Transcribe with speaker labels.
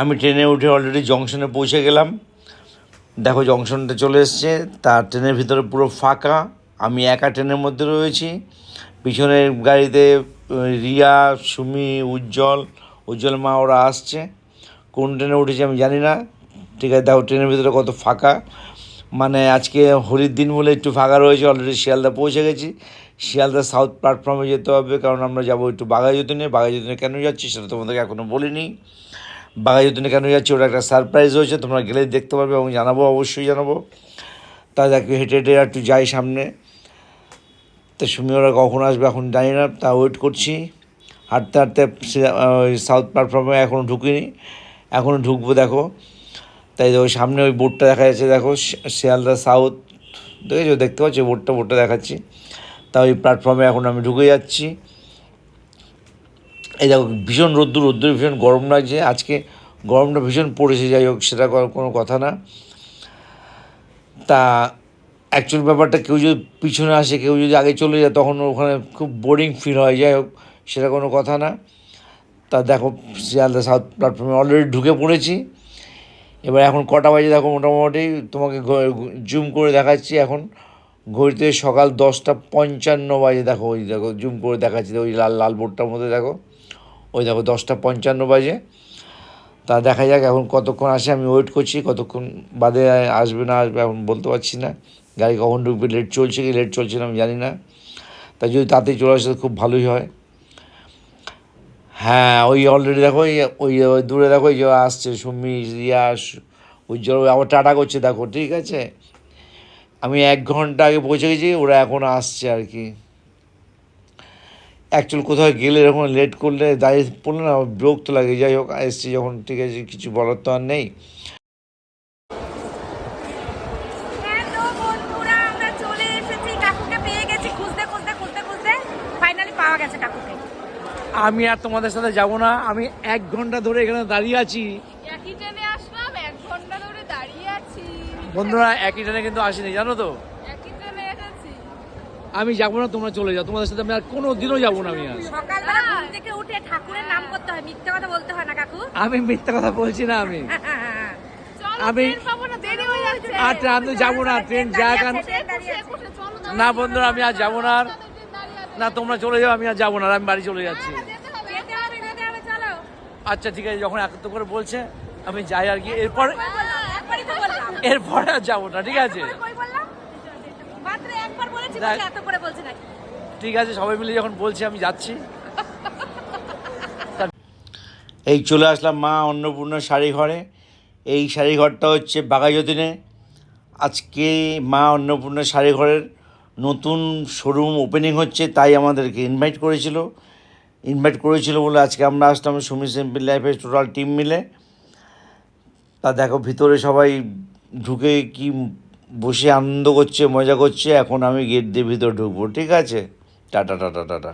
Speaker 1: আমি ট্রেনে উঠে অলরেডি জংশনে পৌঁছে গেলাম। দেখো জংশনটা চলে এসছে, তার ট্রেনের ভিতরে পুরো ফাঁকা। আমি একা ট্রেনের মধ্যে রয়েছি। পিছনের গাড়িতে রিয়া, সুমি, উজ্জ্বল উজ্জ্বল মা ওরা আসছে। কোন ট্রেনে উঠেছে আমি জানি না। ঠিক আছে, দেখো ট্রেনের ভিতরে কত ফাঁকা। মানে আজকে হোলির দিন বলে একটু ফাঁকা রয়েছে অলরেডি শিয়ালদা পৌঁছে গেছি। শিয়ালদা সাউথ প্ল্যাটফর্মে যেতে হবে, কারণ আমরা যাব একটু বাঘাযতীনে। বাঘাযতীনে কেন যাচ্ছি সেটা তোমাদেরকে এখনও বলিনি। বাঘাযতীনে কেন যাচ্ছি? ওটা একটা সারপ্রাইজ হয়েছে, তোমরা গেলে দেখতে পারবে এবং জানাব, অবশ্যই জানাব। তা দেখো, হেঁটে হেঁটে একটু যাই সামনে। তো সুমি, ওরা কখন আসবে এখন জানি না, তা ওয়েট করছি। হাঁটতে হাঁটতে সাউথ প্ল্যাটফর্মে এখনও ঢুকিনি। এখনও ঢুকবো, দেখো। তাই দেখো, সামনে ওই বোর্ডটা দেখা যাচ্ছে, দেখো শিয়ালদা সাউথ দেখেছ? দেখতে পাচ্ছি? বোর্ডটা বোর্ডটা দেখাচ্ছি। তা ওই প্ল্যাটফর্মে এখন আমি ঢুকে যাচ্ছি। এই দেখো, ভীষণ রোদ্দুর রোদ্দুর ভীষণ গরম লাগছে। আজকে গরমটা ভীষণ পড়েছে, যাই হোক, সেটা কোনো- কথা না। তা অ্যাকচুয়াল ব্যাপারটা কেউ যদি পিছনে আসে, কেউ যদি আগে চলে যায়, তখন ওখানে খুব বোরিং ফিল হয়, যাই হোক, সেটা কোনো কথা না। তা দেখো, শিয়ালদা সাউথ প্ল্যাটফর্মে অলরেডি ঢুকে পড়েছি। এবার এখন কটা বাজে দেখো মোটামুটি, তোমাকে জুম করে দেখাচ্ছি এখন। ঘড়িতে সকাল দশটা পঞ্চান্ন বাজে দেখো, ওই দেখো জুম করে দেখাচ্ছি, ওই লাল লাল বোর্ডটার মধ্যে দেখো। ওই দেখো দশটা পঞ্চান্ন বাজে। তা দেখা যাক এখন কতক্ষণ আসে, আমি ওয়েট করছি, কতক্ষণ বাদে আসবে না আসবে এখন বলতে পারছি না। গাড়ি কখন ঢুকবে লেট চলছে কি লেট চলছে না আমি জানি না। তা যদি তাড়াতাড়ি চলে আসে খুব ভালোই হয়। হ্যাঁ ওই অলরেডি দেখো, ওই ওই দূরে দেখো ওই যে আসছে সুমি রিয়া উজ্জ্বল আবার টাটা করছে, দেখো, ঠিক আছে? আমি এক ঘণ্টা আগে পৌঁছে গেছি, ওরা এখন আসছে আর কি। অ্যাকচুয়াল কোথাও গেলে এরকম লেট করলে দাঁড়িয়ে পড়লে না বিরক্ত লাগে। যাই হোক এসছি যখন ঠিক আছে কিছু বলার তো আর নেই।
Speaker 2: হ্যালো বন্ধুরা আমরা চলে এসেছি কাকুকে পেয়ে গেছি খুঁজতে খুঁজতে খুঁজতে খুঁজতে। ফাইনালি পাওয়া গেছে কাকুকে।
Speaker 1: আমি আর তোমাদের সাথে যাব না আমি এক ঘণ্টা ধরে এখানে দাঁড়িয়ে আছি।
Speaker 2: একই ট্রেনে আসলাম এক ঘণ্টা ধরে দাঁড়িয়ে আছি।
Speaker 1: বন্ধুরা একই ট্রেনে কিন্তু আসেনি জানো তো? আমি যাব না তোমরা চলে যাও। তোমাদের সাথে আমি আর কোনো দিনও যাব না আমি আর।
Speaker 2: সকালবেলা ঘুম থেকে উঠে ঠাকুরের নাম করতে হয় মিথ্যে কথা বলতে হয় না কাকু।
Speaker 1: আমি মিথ্যা কথা বলছি না আমি। আমি
Speaker 2: দেরি হয়ে যাচ্ছে।
Speaker 1: আর ট্রেন আমি যাব না ট্রেন যাক আর না বন্ধুরা আমি আর যাব না আর না তোমরা চলে যাও আমি আর যাব না আমি বাড়ি চলে যাচ্ছি। আচ্ছা ঠিক আছে যখন এত করে বলছে আমি যাই আর কি এরপর
Speaker 2: তো
Speaker 1: এরপরে আর যাব না ঠিক আছে
Speaker 2: কই বললাম মাত্র একবার বলেছি
Speaker 1: দেখ।
Speaker 2: বলে এত করে বলছে নাকি?
Speaker 1: ঠিক আছে সবাই মিলে যখন বলছি আমি যাচ্ছি। এই চলে আসলাম মা অন্নপূর্ণা শাড়ি ঘরে এই শাড়ি ঘরটা হচ্ছে বাঘাযতীনে। আজকে মা অন্নপূর্ণা শাড়ি ঘরের নতুন শোরুম ওপেনিং হচ্ছে তাই আমাদেরকে ইনভাইট করেছিল। ইনভাইট করেছিল বলে আজকে আমরা আসলাম সুমি সিম্পল লাইফের টোটাল টিম মিলে। তা দেখো ভিতরে সবাই ঢুকে কি বসে আনন্দ করছে, মজা করছে, এখন আমি গেট দিয়ে ভিতরে ঢুকবো। ঠিক আছে? Tata tata tata.